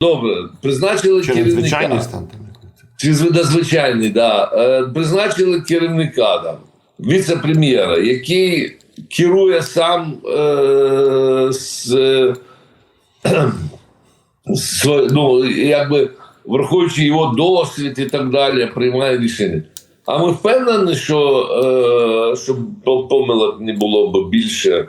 Добре, призначили Чи керівника. стан там? Чи надзвичайний, да. Е, призначили керівника там, віце-прем'єра, який керує сам е, з, е, з, ну, якби враховуючи його досвід і так далі, приймає рішення. А ми впевнені, що, е, що пом- помилок не було б більше,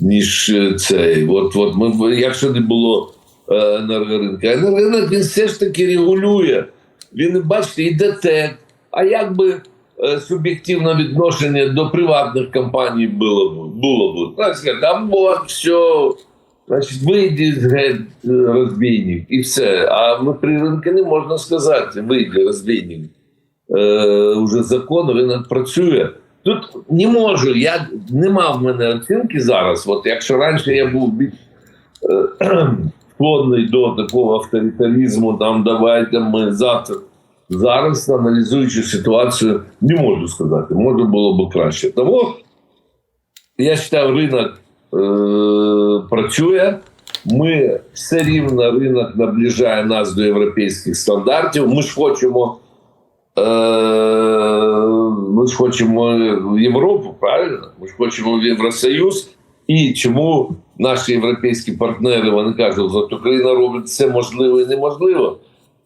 ніж е, цей. От, от ми, якщо не було е, енергоринка. Енергоринок він все ж таки регулює. Він, бачите, йде ТЕК. А як би е, суб'єктивне відношення до приватних компаній було б? Було б. Так там от все, значить, вийди геть е, розбійник і все. А внутрі ринку не можна сказати, вийди розбійник. Е, уже закону він працює. Тут не можу, я нема в мене оцінки зараз. От якщо раніше я був більш склонний до такого авторитаризму, там давайте ми завтра. Зараз, аналізуючи ситуацію, не можу сказати, може було б краще. Тому я вважаю, ринок е, працює. Ми все рівно ринок наближає нас до європейських стандартів. Ми ж хочемо, е, ми ж хочемо в Європу, правильно? Ми ж хочемо в Євросоюз. І чому наші європейські партнери вони кажуть, що Україна робить все можливо і неможливо.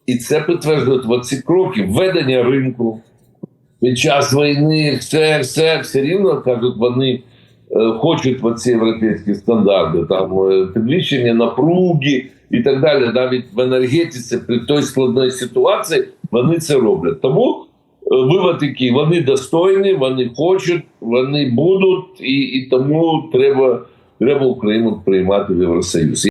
І це підтверджують оці кроки введення ринку під час війни, все, все, все рівно кажуть, вони е, хочуть оці європейські стандарти, там е, підвищення напруги і так далі. Навіть в енергетиці при той складної ситуації вони це роблять. Тому вивод який, вони достойні, вони хочуть, вони будуть, і, і тому треба, треба Україну приймати в Євросоюз.